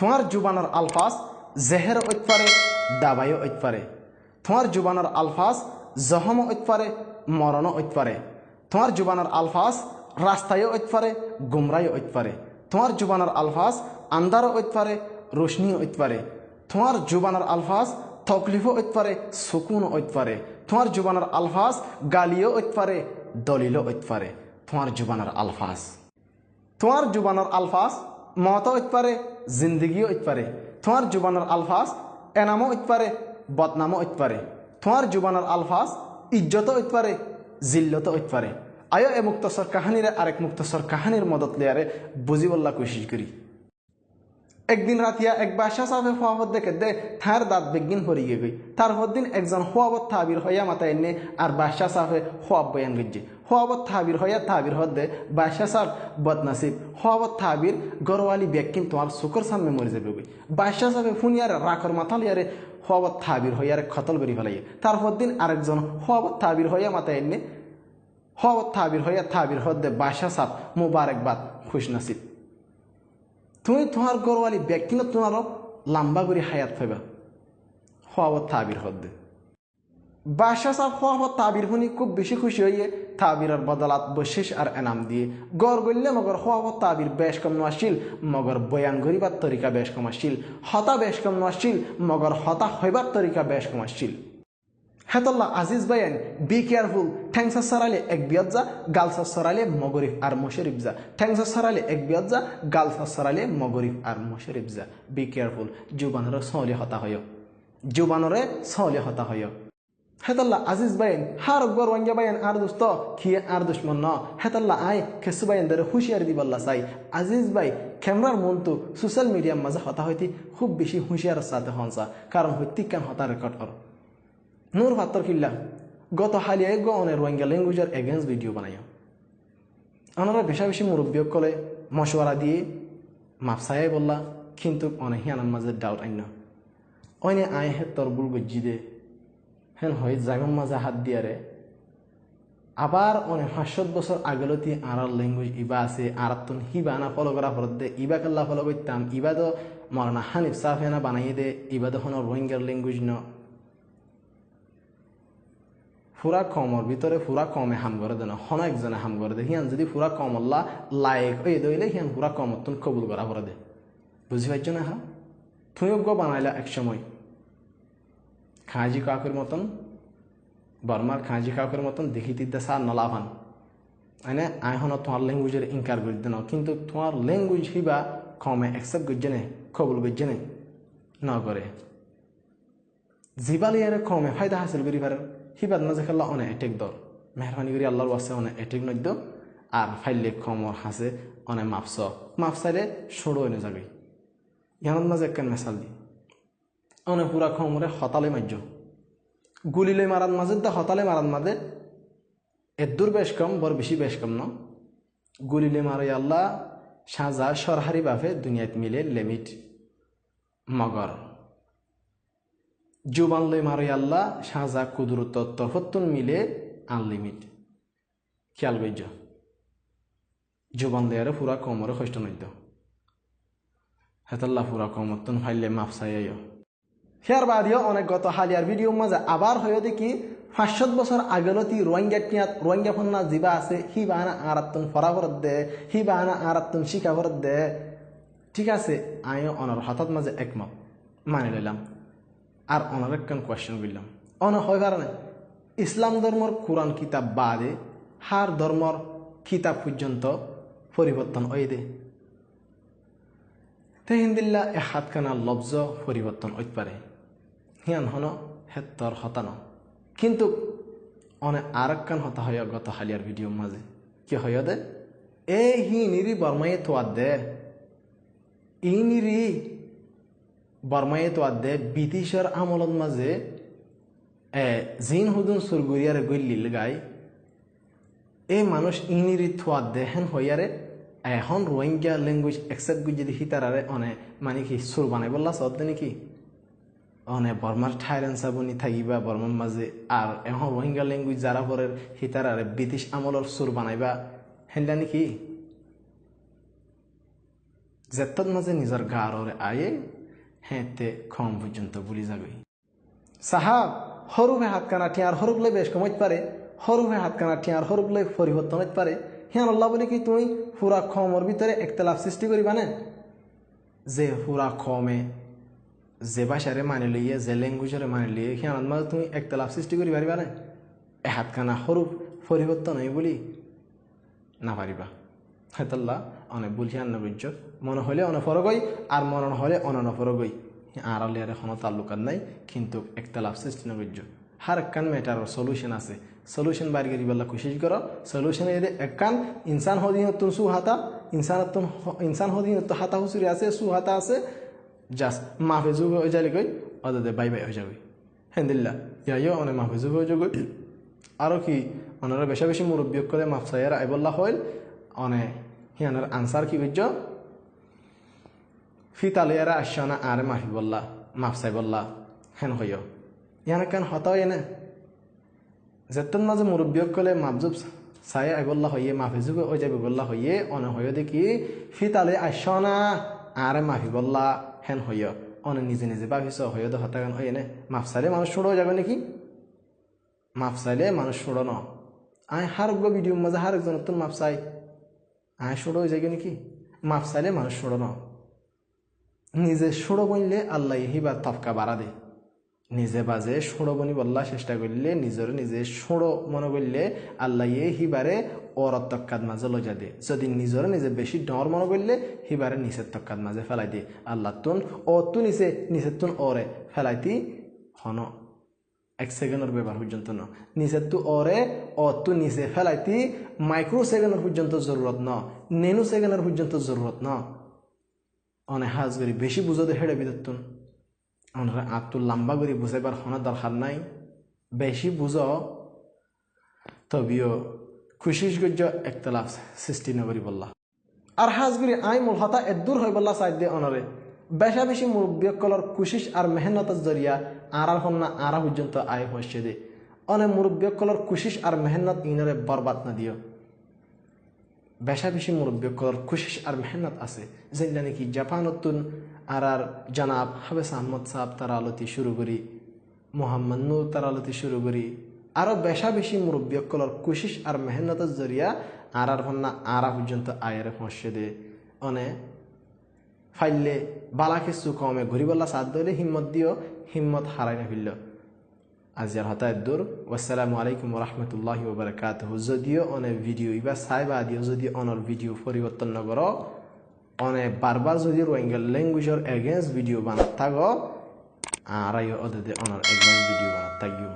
তোমার জুবানোর আলফাজ জেহের ঐত পারে দাবাইও ঐত পারে তোমার জুবানোর আলফাজ জহমও ঐত পারে মরণও ঐত পারে তোমার জুবানোর আলফাজ রাস্তায়ও ঐত পারে গুমরাইও ঐত পারে তোমার জুবানোর আলফাজ আন্দারও ঐত পারে রোশনিও ঐত পারে তোমার জুবানোর আলফাজ তকলিফও ঐত পারে সুকুনও ঐত পারে তোমার জুবানোর আলফাজ গালিও ঐত পারে দলিলও ঐত পারে তোমার জুবানোর আলফাজ। তোমার জুবানোর আলফাজ মতও হইতে পারে, জিন্দগিও হইতে পারে। তোমার জুবানোর আলফাজ এনামও হইতে পারে, বদনামও হইতে পারে। তোমার জুবানোর আলফাজ ইজ্জতও হইতে পারে, জিল্লতও হইতে পারে। আয়ো এ মুক্তসর কাহানিরে আরেক মুক্তসর কাহানির মদত লিয়ারে বুঝিবল্লা কোশিশ করি একদিন রাতিয়া এক বাসা সাহেব হওয়াবত দেখে দে, থার দাঁত পরি গে গই তার দিন একজন হওয়াবত থাবির হইয়া মাথায় এনে আর বাদশাহ সাহেব হওয়াব বয়ান গজ্জে হওয়াবত থাবির হইয়া থাবির হদ্দে বাদশাহ সাহেব, বদনাসিব হওয়াবত থাবির গরওয়ালি ব্যাকিন তোমার শুকর সামনে মরে যাবে গই বাদশাহ সাহেব ফুনিয়ারে রাখর মাথা লিয়ারে হওয়াবত থাবির হইয়ারে খতল করি ফেলাইয়ে। তার দিন আরেকজন হওয়াবত থাবির হইয়া মাথায় এনে হওয়াবত থাবির হইয়া থাবির হদ্দে বাদশাহ সাহেব মুবারকবাদ খুশ নাসিব তুমি তোমার গরওয়ালি ব্যক্তি না তোমার লম্বা করে হায়াত পাইবা। হওয়া তাবির হদ্দে। বাদশাহ সাহেব হওয়া তাবির শুনি খুব বেশি খুশি হইয়ে তাবিরের বদলাত বশিস আর এনাম দিয়ে। গড় গড়লে মগর হওয়া তাবির বেশ কম নোয়াশিল মগর বয়ান গরিবার তরিকা বেশ কম আসিল, হতা বেশ কম নোয়াশিল মগর হতা হইবার তরিকা বেশ কম আসিল। হেতল্লা আজিজ বায়ান বি কেয়ারফুল ঠ্যাংসা সরালে এক বিয়ত যা, গালসা সরালে মগরিফ আর মশরিফ যা। ঠ্যাংসা সরালে এক বিয়ত যা, গালসা সরালে মগরিফ আর মশরিফ যা। বি কেয়ারফুল জুবানরে সহলে হতা হয়। জুবানরে সহলে হতা হয়। হেতল্লা আজিজ বায়ান হার গর ওয়াঙ্গা বায়ান আর দোস্ত, খিয়ে আর দুশ্মন ন। হেতল্লা আয়, খেসু বায়ান ধরে হুঁশিয়ারি দিবল্লা চাই আজিজ বাই ক্যামেরার মন তো সোশ্যাল মিডিয়ার মাঝে হতা হইতে খুব বেশি হুঁশিয়ার সাথে হনসা কারণ হইতে কেন হতা রেকর্ড কর। নূর ফাত্তর কিল্লা গত হালিয়ায় গ অনেক রোহিঙ্গা ল্যাঙ্গুয়েজের এগেন্স্ট ভিডিও বানাই ওনারা বেশা বেশি মুরব্বী কলে মশওয়ারা দিয়ে মাপসাই বললা, কিন্তু অনেক হিয়ানার মাঝে ডাউট আইন অনে আয় হে তোর বুল গজ্জি দে। হেন হয় জাগম মাঝে হাত দিয়ারে আবার অনেক পাঁচশত বছর আগলতি আর ল্যাঙ্গুয়েজ ইবা আছে, আর তুন হিবা না ফলো করা ফলত দে। ইবা কাল্লা ফলো করতাম ইবা তো মরানা হানিফ সাফেনা বানাইয়ে দে, ইবা তো হন রোহিঙ্গার ল্যাঙ্গুয়েজ ন। ফুরা কমর, ভিতরে ফুরা কমে হাম করে দেন হন একজনে হাম করে দে হিয়ান যদি ফুরা কম, আল্লাহ লায়ক। হয়ে দইলে হিয়ান ফুরা কমর তুন কবুল করা করে দে বুঝি পাইছ না হা গো বানাইলা এক সময়। খাঁজি কাকুর মতন, বর্মার খাঁজি কাকুর মতন দেখি দেখিতে দেশা নলাভান এনে আই হন তোমার ল্যাঙ্গুয়েজের ইনকার করে দেন। কিন্তু তোমার ল্যাঙ্গুয়েজ হিবা কমে অ্যাকসেপ্ট করছে নে, কবুল করছে নে, ন করে। জিবালিয়ারে কমে, ফায়দা হাসিল করি পারেন হিবাদ খেলা অনেক এটেক দর মেহরবানি করি আল্লাহর আছে অনেক এটেক নদ্য। আর ফাইলে কমর হাসে অনেক মাপস মাপসাইলে সরো এনে যাবে। ইয়ানত মাঝে একখান মেশাল দি। অনেক পুরা কমরে হতালে মার্য গুলিলে মারার মাঝে দা হতালে মারার মাঝে এদুর বেশ কম বর বেশি বেশ কম ন। গুলিলে মারে আল্লাহ, সাজা সরহারি বাফে দুনিয়াত মিলে লেমিট। মগর। জুবান লই মারে আল্লাহ সাজা কুদরত তরফতুন মিলে আনলিমিট খেয়াল করছ জুবান লইয়ারে পুরা কমরে কষ্ট নদ্য হেতাল্লা পুরা কমতন ফাইলে মাফ চাইও হেয়ার বাদিও, অনেক গত হালিয়ার ভিডিও মাঝে আবার হয়ে দেখি, পাঁচশত বছর আগলতি রোহিঙ্গা টিয়াত রোহিঙ্গা ফন্না জিবা আছে হি বাহানা আরাত্তন ফরা ভরত দে হি বাহানা আরাত্তন শিকা ভরত দে। ঠিক আছে, আমিও অনার হঠাৎ মাঝে একমত। মানে নিলাম আর একখান কোয়েশ্চেন করলাম? অন হয় না ইসলাম ধর্মর কোরআন কিতাব বাদে হার ধর্মর কিতাব পর্যন্ত পরিবর্তন ওই দে। তেহিন্দিল্লা এ হাতখানা লব্জ পরিবর্তন ওই পারে। হিয়ান হন হেত্তর হতান। কিন্তু অনে আর একখান হতা হয় গত হালিয়ার ভিডিও মাঝে। কি হয় দে? এ হি নিরি বর্মাই তোয়ার দে। ই নিরি বর্মাই তোয়ার দে ব্রিটিশের আমলত মাঝে জিন হুদুন সুরগুরিয়ার গল্লিল গাই। এই মানুষ ইনিরি থোয়ার দে হেন হইয়ারে এখন রোহিঙ্গা ল্যাঙ্গুয়েজ একসেপ্ট গুজি যদি হিতারারে, অনে মানে কি সুর বানাই বললা সদ নাকি অনে বর্মার ঠাইরেন সাবনি থাকিবা, বর্মার মাঝে আর এখন রোহিঙ্গা ল্যাঙ্গুয়েজ যারা পরে হিতারারে ব্রিটিশ আমলের সুর বানাইবা হেনটা নাকি যেতত মাঝে নিজের গাররে আয়ে হেঁতে খম পর্যন্ত বুলি যাগই সাহাব সৰুহে হাত কানা ঠিয়াৰ সৰুক লৈ বেছ কমত পাৰে সৰুহে হাত কানা ঠিয়াৰ সৰুক লৈ পৰিৱৰ্তনত পাৰে সিয়ান আল্লাহ বুলি কি, তুমি পুৰা খমৰ ভিতৰে একতলাপ সৃষ্টি কৰিবানে যে পুৰা খমে যে ভাষাৰে মানি লইয়ে, যে লেংগুৱেজৰে মানি লইয়ে সিয়ানত মাজত তুমি একতলাপ সৃষ্টি কৰি পাৰিবানে এ হাত কানা সৰু পৰিৱৰ্তন হয় বুলি নাপারিবা হেতাল্লা অনেক বুঝিয়ান নবীর্য মনে হলে অনে ফরগই আর মনে হলে অনন ফরগই আর আলিয়ার এখনও তাল্লুকাত নাই, কিন্তু একতলাপ সৃষ্টি নবীর্য হার একখান ম্যাটারের সলিউশন আছে। সলিউশন বাইর করি বেলা কোশিশ করো। সলিউশন এর একখান ইনসান হদিনতুন সু হাতা ইনসানতুন ইনসান হদিনত্ব হাতা হুসুরি আছে সু হাতা আছে জাস্ট মাহফেজু হয়ে যালে কই? অদাদে বাই বাই হয়ে যাবে। হেন্দিল্লা ইয়াইও অনেক মাহফেজু হয়ে যাবে। আরও কি ওনারা বেশা বেশি মুরব্বী করে মাফসাইয়ের আইবল্লা হইল, অনে হিয়ানের আনসার কি বুঝছ ফিতালিয়ারা আসনা আরে মাফি বললা মাফসাই বললা, হেন হইয় ইয়ানে কেন হতাও এনে? যেতন মাঝে মুরব্বী কলে মাপজুব চাই আইবল্লা হইয়ে মাফিজুব ওই যাবি বললা হইয়ে, অনে হইয় দেখি, ফিতালে আসছ না, আরে মাফি বললা, হেন হইয় অনে নিজে নিজে ভাবিস হইয় তো হতাগান হইয়ে নে? মাফসাইলে মানুষ শুড়ো যাবে নাকি? মাপ চাইলে মানুষ শুড়ো ন। আয় গো ভিডিও মাঝে হার একজন নতুন মাপ চাই। আয় শুড়ো হয়ে যায় নাকি? মাপ চাইলে মানুষ শুড়ো ন। নিজে শুড়ো বললে আল্লাহ হিবার তফকা বাড়া দে নিজে বাজে শুড়ো বনি বললা চেষ্টা করলে, নিজের নিজে শুড়ো মনে করলে আল্লাহ হিবারে ওর তক্কাত মাঝে লজা দে যদি নিজের নিজে বেশি ডর মনে করলে, হিবারে নিচের তক্কাত মাঝে ফেলাই দিয়ে। আল্লাহ তুন ও তু নিচে, নিচের তুন ওরে ফেলাইতি হন। এক সেকেন্ডের ব্যবহার পর্যন্ত ন। নিচের তু অরে অ তু নিচে ফেলাইতি মাইক্রো সেকেন্ডের পর্যন্ত জরুরত ন। নেনু সেকেন্ডের পর্যন্ত জরুরত ন। অনে হাজ করি, বেশি বুঝতে হেড়ে বিদতুন অনরা আত্মু লম্বা করে বুঝাইবার হনা দরকার নাই। বেশি বুঝ, তবিও খুশিস গজ্য একতলাফ সৃষ্টি নগরী বললা। আর হাজ করি আই মূল হতা এদূর হয়ে বললা সাইড দিয়ে অনরে। বেশা বেশি মুরব্বীসকলৰ কোশিশ আৰু মেহনতৰ জৰিয়া আঁৰাৰ সন্না আঁৰা পৰ্যন্ত আয় হৈছে দে। অনে মুৰব্বীসকলৰ কোশিশ আৰু মেহনত ইনৰে বৰবাদ নাদিও বেশা বেশি মুরব্বীসকলৰ কোশিশ আৰু মেহনত আছে। যেটা নাকি জাপানতুন আর আর জনাব হাবেস আহমদ সাহেব তার আলতি শুরু করি, মোহাম্মদ নূর তার আলতি শুরু করি। আরও বেশা বেশি মুরব্বীসকলৰ কোশিশ আৰু মেহনতৰ জৰিয়া আঁৰাৰ সন্না আঁৰা পৰ্যন্ত আয়ের পৌঁছে দে অনে, ফাইলে বালা কিছু কমে ঘুরিবল্লা সাথ ধরে হিম্মত দিও, হিম্মত হারাই না ফিরল আজিয়ার হতায় দূর। আসসালামু আলাইকুম রহমতুল্লাহ ওবরাকাত যদিও অনেক ভিডিও ইবা সাইবা দিও যদি অনর ভিডিও পরিবর্তন নগর অনেক বারবার যদি রোহিঙ্গা ল্যাঙ্গুয়েজের এগেন্স্ট ভিডিও বানাত থাক আর অনর এগেন্স্ট ভিডিও বানাত থাকিও